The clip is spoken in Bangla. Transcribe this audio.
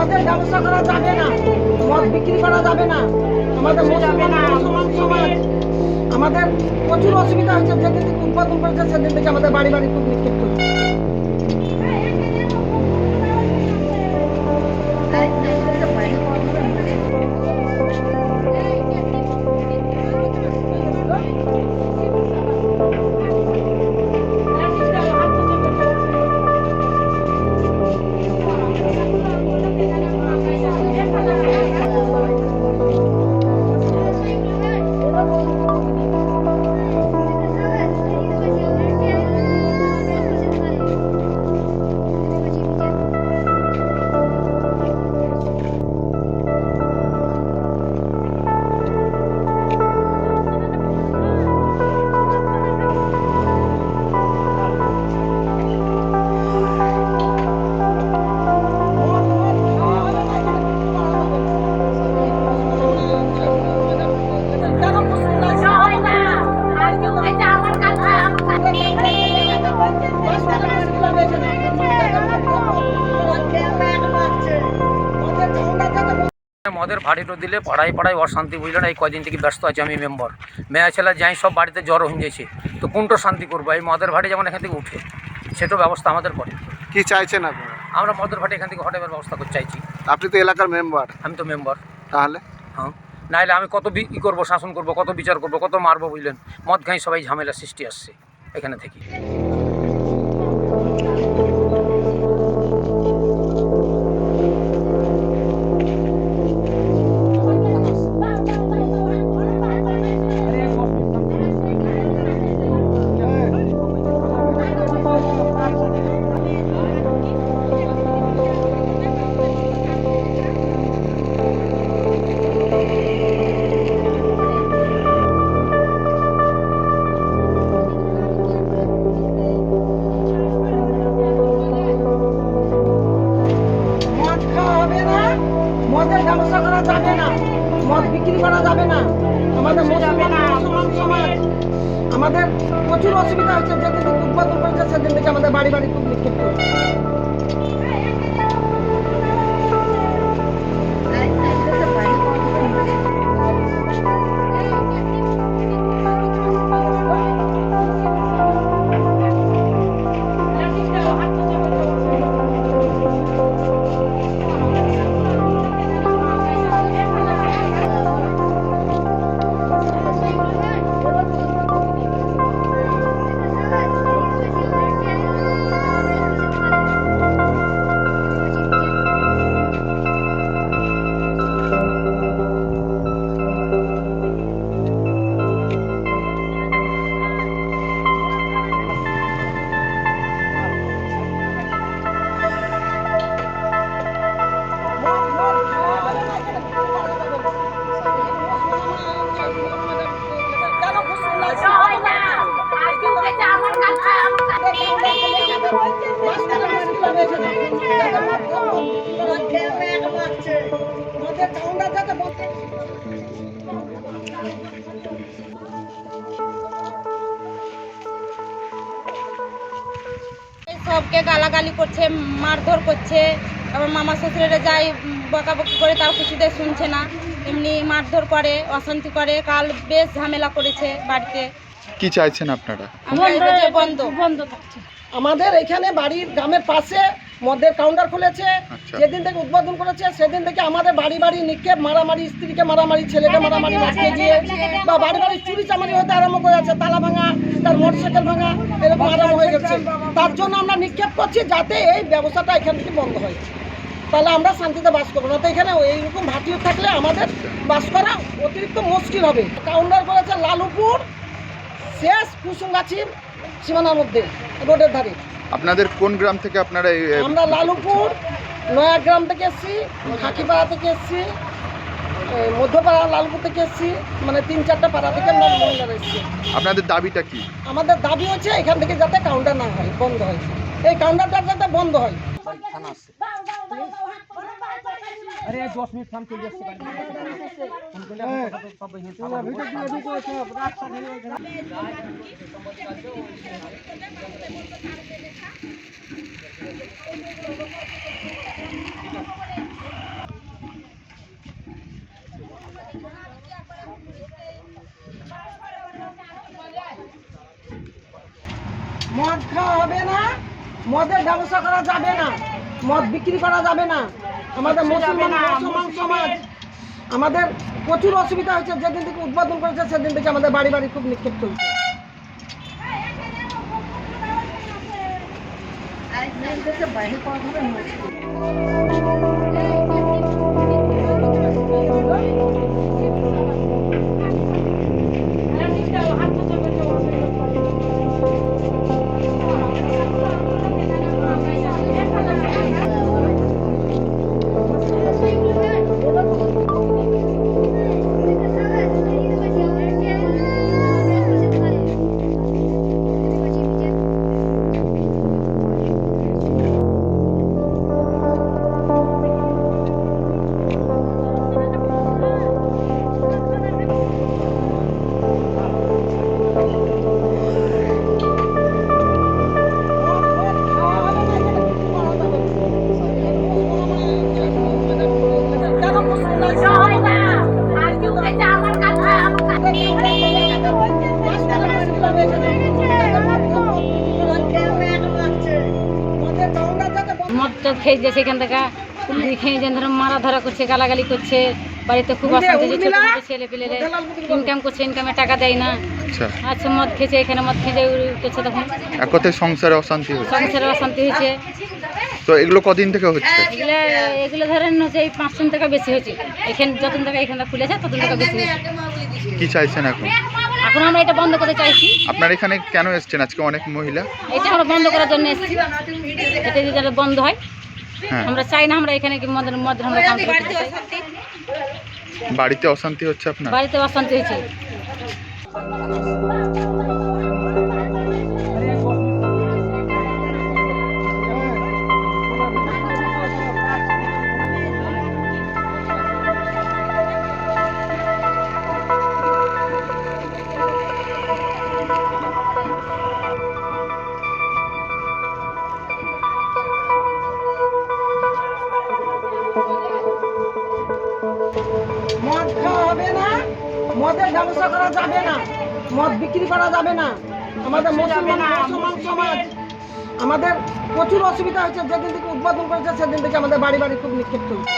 ব্যবসা করা যাবে না মদ বিক্রি করা যাবে না আমাদের মুসলমান সমাজ আমাদের প্রচুর অসুবিধা হচ্ছে যেদিন থেকে উৎপাদন করেছে সেদিন থেকে আমাদের বাড়ি বাড়ি খুব নিক্ষেপ করছে মদের ভাড়িটো দিলে পাড়ায় পাড়ায় অশান্তি বুঝলেন এই কয়দিন থেকে ব্যস্ত আছি আমি মেম্বার মেয়া ছেলে যাই সব বাড়িতে জ্বর হয়ে গেছে। তো কোনটো শান্তি করব? এই মদের ভাড়ি যেমন এখান থেকে উঠে সেটাও ব্যবস্থা আমাদের করে। কি চাইছেন আপনারা? আমরা মদের ভাড়ি এখান থেকে হটাবার ব্যবস্থা করতে চাইছি। আপনি তো এলাকার মেম্বার আমি তো মেম্বার তাহলে? হ্যাঁ। নাহলে আমি কত বি- ই করব শাসন করব কত বিচার করব কত মারবো বুঝলেন? মদ খাই সবাই ঝামেলা সৃষ্টি আসছে এখানে থেকে। মদ বিক্রি করা যাবে না। আমাদের সমাজ আমাদের প্রচুর অসুবিধা হচ্ছে যেদিন উৎপাদন করেছে সেদিন থেকে আমাদের বাড়ি বাড়ি খুব নিক্ষেপ করছে সবকে গালাগালি করছে মারধর করছে। আবার মামা শ্বশুরেরা যাই বকাবকি করে তাও কিছুতে শুনছে না। এমনি মারধর করে অশান্তি করে। কাল বেশ ঝামেলা করেছে বাড়িতে। কি চাইছেন আপনারা? আমরা এটা বন্ধ। বন্ধ আমাদের এখানে বাড়ির গ্রামের পাশে মদের কাউন্টার খুলেছে আচ্ছা। যেদিন থেকে উদ্বোধন করেছে সেদিন থেকে আমাদের বাড়ি বাড়ি নিক্ষেপ মারামারি স্ত্রীকে মারামারি ছেলেকে মারামারি মারতে গিয়ে বা বাড়ি বাড়ি চুরি চামারি হতে আরম্ভ করে আছে তালা ভাঙা তার মোটরসাইকেল ভাঙা এরকম আরম্ভ হয়ে গেছে। তার জন্য আমরা নিক্ষেপ করছি যাতে এই ব্যবসাটা এখান থেকে বন্ধ হয়। তাহলে আমরা শান্তিতে বাস করব না তো এখানে এইরকম ভাটিও থাকলে আমাদের বাস করা অতিরিক্ত মুশকিল হবে। কাউন্টার করেছে লালুপুর শেষ কুসুমগাছির সীমানার মধ্যে রোডের ধারে। আপনাদের কোন গ্রাম থেকে আপনারা এই আমরা লালুপুর নয়া গ্রাম থেকে এসছি খাকিপাড়া থেকে এসছি মধ্যপাড়া লালপুর থেকে এসছি মানে তিন চারটা পাড়া থেকে আমরা মহিলারা এসছি। আপনাদের দাবিটা কি? আমাদের দাবি হচ্ছে এখান থেকে যাতে কাউন্টার না হয় বন্ধ হয়। এই কাউন্টারটা যাতে বন্ধ হয়। আরে 10 মিনিট থাম, চলে যাচ্ছে ভিডিও দিয়ে রাস্তা ধরে মদ খাওয়া হবে না, মদের ব্যবসা করা যাবে না, মদ বিক্রি করা যাবে না। আমাদের মুসলমান মুসলমান সমাজ আমাদের প্রচুর অসুবিধা হয়েছে যেদিন থেকে উদ্বোধন করেছে সেদিন থেকে আমাদের বাড়ি বাড়ি খুব নিক্ষেপ চলছে মদ টদ খেয়ে যে সেখান থেকে দিয়ে খেয়ে যেন ধরো মারা ধরা করছে গালাগালি করছে। বাড়িতে খুব অশান্তি হচ্ছে ছোট ছোট ছেলে পেলে ইনকাম করছে ইনকামে টাকা দেয় না। আচ্ছা। আচ্ছা মদ খেয়েছে এখানে মদ খেয়ে করছে তখন। এক কথায় সংসারে অশান্তি হচ্ছে সংসারে অশান্তি হয়েছে। তো এগুলো কদিন থেকে হচ্ছে? এগুলো এগুলো ধরেন হচ্ছে এই পাঁচ দিন টাকা বেশি হয়েছে। এখানে যতদিন টাকা এখানে খুলেছে ততদিন টাকা বেশি হয়েছে। কি চাইছেন এখন? এখন আমরা এটা বন্ধ করতে চাইছি। আপনার এখানে কেন এসছেন? আজকে অনেক মহিলা। এটা আমরা বন্ধ করার জন্য এসেছি। এটা যদি বন্ধ হয় হ্যাঁ আমরা চাই না আমরা এখানে কি মদের মদ আমরা কাম করতে চাই। বাড়িতে অশান্তি হচ্ছে আপনার? বাড়িতে অশান্তি হয়েছে। ব্যবসা করা যাবে না মদ বিক্রি করা যাবে না। আমাদের মুসলমান মুসলমান সমাজ আমাদের প্রচুর অসুবিধা হয়েছে যেদিন থেকে উদ্বোধন করেছে সেদিন থেকে আমাদের বাড়ি বাড়ি খুব নিক্ষেপ চলছে।